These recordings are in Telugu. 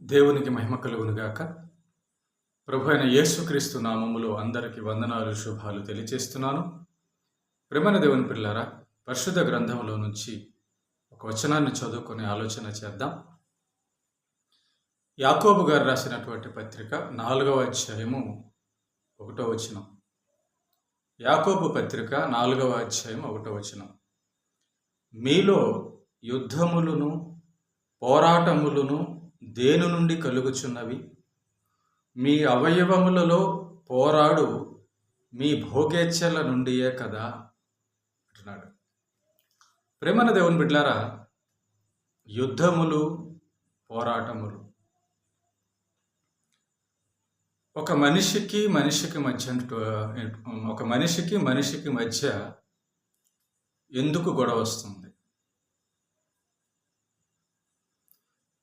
దేవునికి మహిమ కలుగునుగాక. ప్రభు అయిన యేసుక్రీస్తు నామములో అందరికీ వందనాలు శుభాలు తెలియజేస్తున్నాను. ప్రేమన దేవుని పిల్లారా పరిశుద్ధ గ్రంథంలో నుంచి ఒక వచనాన్ని చదువుకొని ఆలోచన చేద్దాం. యాకోబు గారు రాసినటువంటి పత్రిక నాలుగవ అధ్యాయము ఒకటో వచనం. యాకోబు పత్రిక నాలుగవ అధ్యాయం ఒకటో వచనం. మీలో యుద్ధములను పోరాటములను దేని నుండి కలుగుచున్నవి? మీ అవయవములలో పోరాడు మీ భోగేచ్ఛల నుండియే కదా? అంటున్నాడు. ప్రేమన దేవుని బిడ్లారా యుద్ధములు పోరాటములు. ఒక మనిషికి మనిషికి మధ్య ఒక మనిషికి మనిషికి మధ్య ఎందుకు గొడవ వస్తుంది?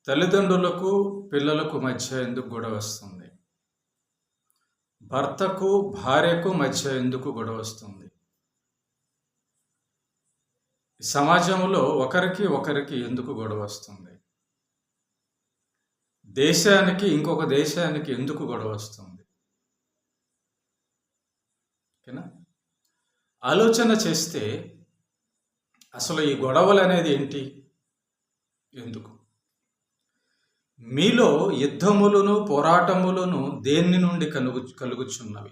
తల్లిదండ్రులకు పిల్లలకు మధ్య ఎందుకు గొడవ వస్తుంది? భర్తకు భార్యకు మధ్య ఎందుకు గొడవ వస్తుంది? సమాజంలో ఒకరికి ఒకరికి ఎందుకు గొడవ వస్తుంది? దేశానికి ఇంకొక దేశానికి ఎందుకు గొడవ వస్తుంది? ఓకేనా? ఆలోచన చేస్తే అసలు ఈ గొడవలు అనేది ఏంటి? ఎందుకు? మీలో యుద్ధములను పోరాటములను దేన్ని నుండి కలుగు కలుగుచున్నవి?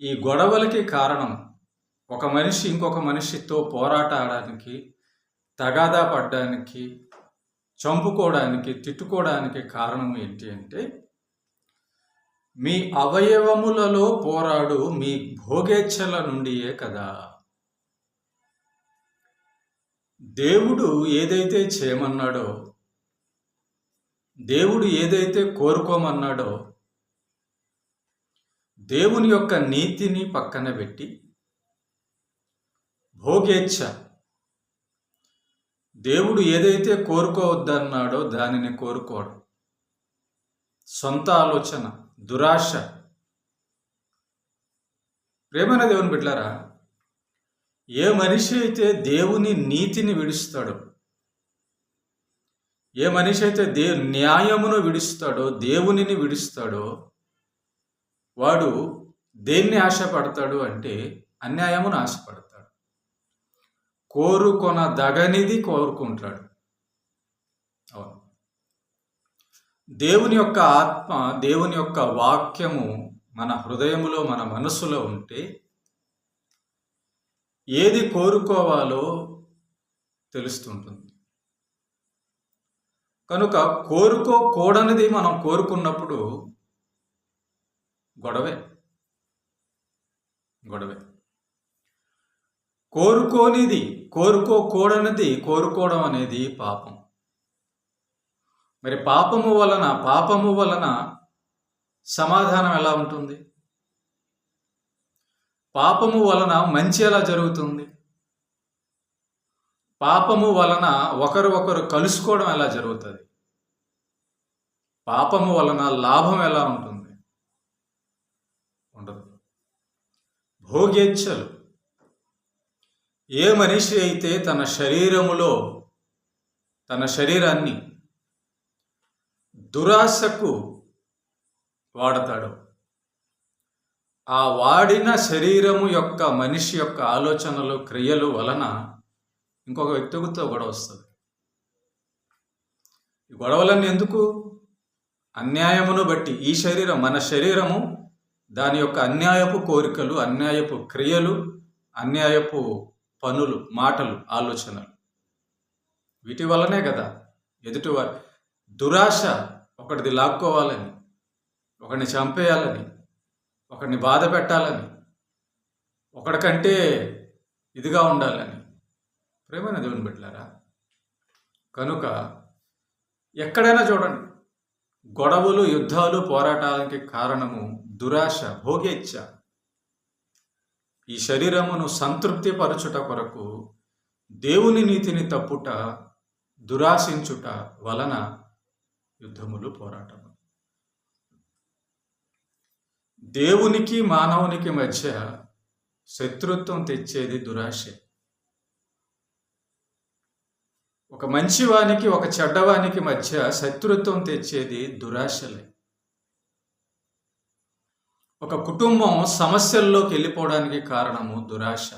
ఈ గొడవలకి కారణం ఒక మనిషి ఇంకొక మనిషితో పోరాటాడడానికి తగాదా పడ్డానికి చంపుకోవడానికి తిట్టుకోవడానికి కారణం ఏంటి అంటే మీ అవయవములలో పోరాడు మీ భోగేచ్ఛల నుండియే కదా. దేవుడు ఏదైతే చేయమన్నాడో దేవుడు ఏదైతే కోరుకోమన్నాడో దేవుని యొక్క నీతిని పక్కన పెట్టి భోగేచ్ఛ. దేవుడు ఏదైతే కోరుకోవద్దన్నాడో దానిని కోరుకోవడం. సొంత ఆలోచన దురాశ. ప్రేమైన దేవుని బిడ్డారా ఏ మనిషి అయితే దేవుని నీతిని విడుస్తాడో ఏ మనిషి అయితే దే న్యాయమును విడుస్తాడో దేవునిని విడుస్తాడో వాడు దేన్ని ఆశపడతాడు అంటే అన్యాయమును ఆశపడతాడు. కోరుకొన దగనిది కోరుకుంటాడు. అవును. దేవుని యొక్క ఆత్మ దేవుని యొక్క వాక్యము మన హృదయములో మన మనసులో ఉంటే ఏది కోరుకోవాలో తెలుస్తుంటుంది. కనుక కోరుకోకూడనిది మనం కోరుకున్నప్పుడు గొడవే. గొడవే. కోరుకోనిది కోరుకోకూడనిది కోరుకోవడం అనేది పాపం. మరి పాపము వలన పాపము వలన సమాధానం ఎలా ఉంటుంది? పాపము వలన మంచి ఎలా జరుగుతుంది? పాపము వలన ఒకరు ఒకరు కలుసుకోవడం ఎలా జరుగుతుంది? పాపము వలన లాభం ఎలా ఉంటుంది? ఉండదు. భోగేచ్ఛలు. ఏ మనిషి అయితే తన శరీరములో తన శరీరాన్ని దురాశకు వాడతాడో ఆ వాడిన శరీరము యొక్క మనిషి యొక్క ఆలోచనలు క్రియలు వలన ఇంకొక వ్యక్తితో గొడవ వస్తుంది. ఈ గొడవలన్నీ ఎందుకు? అన్యాయమును బట్టి ఈ శరీరం మన శరీరము దాని యొక్క అన్యాయపు కోరికలు అన్యాయపు క్రియలు అన్యాయపు పనులు మాటలు ఆలోచనలు. వీటి వల్లనే కదా ఎదుటి దురాశ ఒకటిది లాక్కోవాలని ఒకడిని చంపేయాలని ఒకడిని బాధ పెట్టాలని ఒకడికంటే ఇదిగా ఉండాలని ప్రేమైన దేవుని బిడ్డలారా కనుక ఎక్కడైనా చూడండి గొడవలు యుద్ధాలు పోరాటాలకి కారణము దురాశ భోగేచ్ఛ. ఈ శరీరమును సంతృప్తి పరచుట కొరకు దేవుని నీతిని తప్పుట దురాశించుట వలన యుద్ధములు పోరాటము. దేవునికి మానవునికి మధ్య శత్రుత్వం తెచ్చేది దురాశే. ఒక మంచివానికి ఒక చెడ్డవానికి మధ్య శత్రుత్వం తెచ్చేది దురాశలే. ఒక కుటుంబం సమస్యల్లోకి వెళ్ళిపోవడానికి కారణము దురాశ.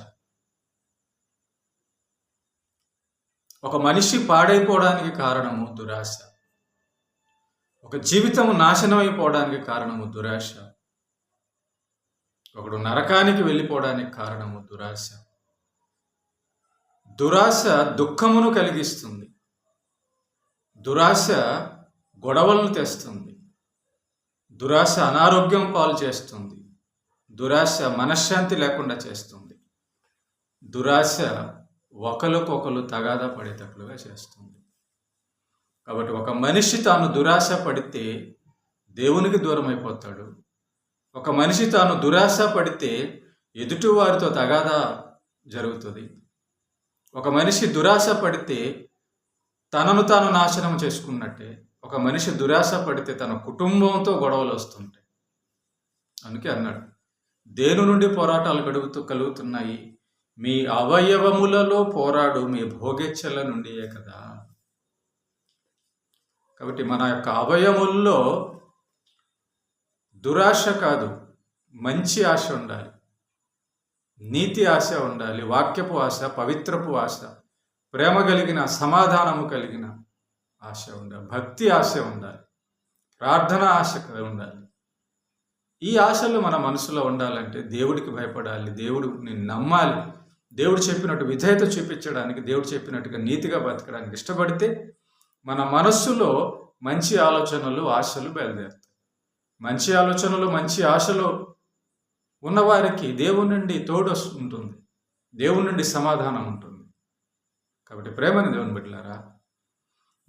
ఒక మనిషి పాడైపోవడానికి కారణము దురాశ. ఒక జీవితం నాశనం అయిపోవడానికి కారణము దురాశ. ఒకడు నరకానికి వెళ్ళిపోవడానికి కారణము దురాశ. దురాశ దుఃఖమును కలిగిస్తుంది. దురాశ గొడవలను తెస్తుంది. దురాశ అనారోగ్యం పాలు చేస్తుంది. దురాశ మనశ్శాంతి లేకుండా చేస్తుంది. దురాశ ఒకరికొకరు తగాదా పడేటట్లుగా చేస్తుంది. కాబట్టి ఒక మనిషి తాను దురాశ పడితే దేవునికి దూరం అయిపోతాడు ఒక మనిషి తాను దురాశ పడితే ఎదుటివారితో తగాదా జరుగుతుంది. ఒక మనిషి దురాశ పడితే తనను తాను నాశనం చేసుకున్నట్టే ఒక మనిషి దురాశ పడితే తన కుటుంబంతో గొడవలు వస్తుంటాయి అందుకే అన్నాడు దేని నుండి పోరాటాలు గడుగుతూ కలుగుతున్నాయి? మీ అవయవములలో పోరాడు మీ భోగెచ్చల నుండియే కదా. కాబట్టి మన యొక్క అవయముల్లో దురాశ కాదు మంచి ఆశ ఉండాలి. నీతి ఆశ ఉండాలి వాక్యపు ఆశ పవిత్రపు ఆశ ప్రేమ కలిగిన సమాధానము కలిగిన ఆశ ఉండాలి భక్తి ఆశ ఉండాలి ప్రార్థన ఆశ ఉండాలి. ఈ ఆశలు మన మనసులో ఉండాలంటే దేవుడికి భయపడాలి దేవుడిని నమ్మాలి. దేవుడు చెప్పినట్టు విధేయత చూపించడానికి దేవుడు చెప్పినట్టుగా నీతిగా బతకడానికి ఇష్టపడితే మన మనస్సులో మంచి ఆలోచనలు ఆశలు బయలుదేరుతాయి. మంచి ఆలోచనలు మంచి ఆశలు ఉన్నవారికి దేవుని నుండి తోడు ఉంటుంది. దేవుని నుండి సమాధానం ఉంటుంది. కాబట్టి ప్రేమని దేవుని బిడ్డలారా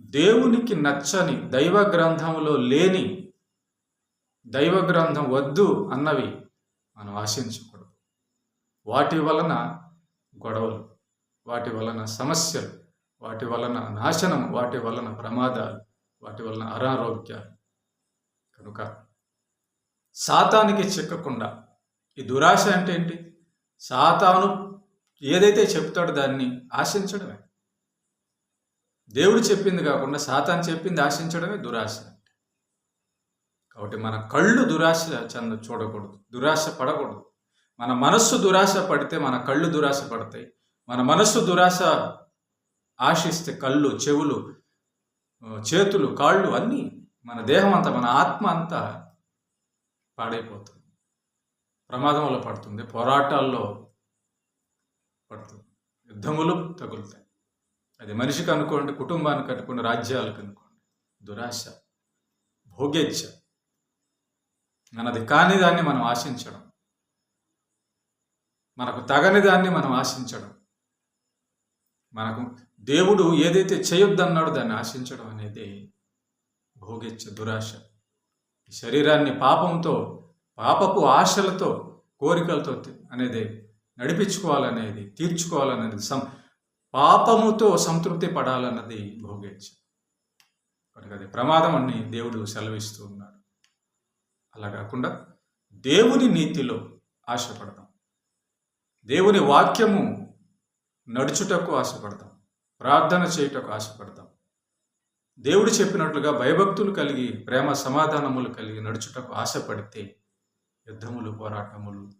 దేవునికి నచ్చని దైవ గ్రంథంలో లేని దైవ గ్రంథం వద్దు అన్నవి మనం ఆశించకూడదు. వాటి వలన గొడవలు వాటి వలన సమస్యలు వాటి వలన నాశనం వాటి వలన ప్రమాదాలు వాటి వలన అనారోగ్యాలు. కనుక సాతానికి చిక్కకుండా ఈ దురాశ అంటే ఏంటి? సాతాను ఏదైతే చెప్తాడో దాన్ని ఆశించడమే. దేవుడు చెప్పింది కాకుండా సాతాను చెప్పింది ఆశించడమే దురాశ కాబట్టి మన కళ్ళు దురాశ చంద చూడకూడదు దురాశ పడకూడదు. మన మనస్సు దురాశ పడితే మన కళ్ళు దురాశ పడతాయి. మన మనస్సు దురాశ ఆశిస్తే కళ్ళు చెవులు చేతులు కాళ్ళు అన్నీ మన దేహం అంతా మన ఆత్మ అంతా పాడైపోతుంది. ప్రమాదంలో పడుతుంది పోరాటాల్లో పడుతుంది. యుద్ధములు తగులుతాయి. అది మనిషికి అనుకోండి కుటుంబానికి అనుకోండి రాజ్యాలకు అనుకోండి. దురాశ భోగేచ్ఛ. మనది కాని దాన్ని మనం ఆశించడం. మనకు తగని దాన్ని మనం ఆశించడం. మనకు దేవుడు ఏదైతే చేయొద్దన్నాడో దాన్ని ఆశించడం అనేది భోగిచ్చ దురాశ. శరీరాన్ని పాపంతో పాపపు ఆశలతో కోరికలతో అనేది నడిపించుకోవాలనేది తీర్చుకోవాలనేది సం పాపముతో సంతృప్తి పడాలన్నది భోగేచ్చ కనుక అది ప్రమాదం అని దేవుడు సెలవిస్తూ ఉన్నాడు. అలా కాకుండా దేవుని నీతిలో ఆశపడతాం. దేవుని వాక్యము నడుచుటకు ఆశపడతాం. ప్రార్థన చేయుటకు ఆశపడతాం. దేవుడు చెప్పినట్లుగా భయభక్తులు కలిగి ప్రేమ సమాధానములు కలిగి నడుచుటకు ఆశపడితే యుద్ధములు పోరాటములు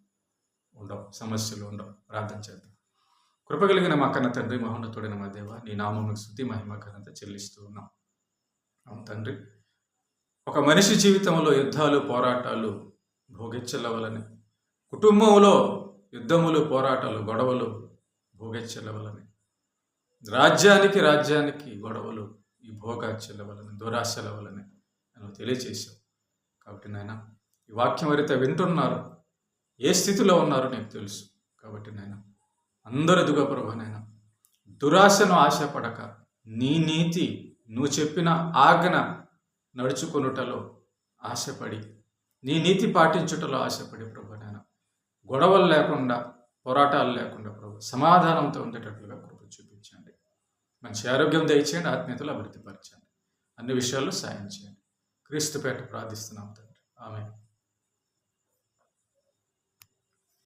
ఉండవు సమస్యలు ఉండవు. ప్రార్థన చేద్దాం. కృపగలిగిన మా కన్న తండ్రి మహోన్నతుడైన మా దేవ నీ నామమును శుద్ధి మహిమ ఘనత చెల్లిస్తూ ఉన్నాం. అవును తండ్రి ఒక మనిషి జీవితంలో యుద్ధాలు పోరాటాలు భోగించలవలని కుటుంబంలో యుద్ధములు పోరాటాలు గొడవలు భోగించలవలని రాజ్యానికి రాజ్యానికి గొడవలు ఈ భోగాచల చెల్లవలని దురాశల వలన తెలియచేశావు. కాబట్టి నాయన వాక్యం ఎవరైతే వింటున్నారు ఏ స్థితిలో ఉన్నారో నీకు తెలుసు. కాబట్టి నేను అందరు ఎదుగా ప్రభు దురాశను ఆశపడక నీ నీతి నువ్వు చెప్పిన ఆజ్ఞ నడుచుకొనుటలో ఆశపడి నీ నీతి పాటించుటలో ఆశపడి ప్రభు గొడవలు లేకుండా పోరాటాలు లేకుండా ప్రభు సమాధానంతో ఉండేటట్లుగా కృప చూపించండి. మంచి ఆరోగ్యం దయచేయండి ఆత్మీయతలు అభివృద్ధిపరచండి అన్ని విషయాల్లో సాయం చేయండి. క్రీస్తుపేట ప్రార్థిస్తున్నాం తండ్రి. ఆమె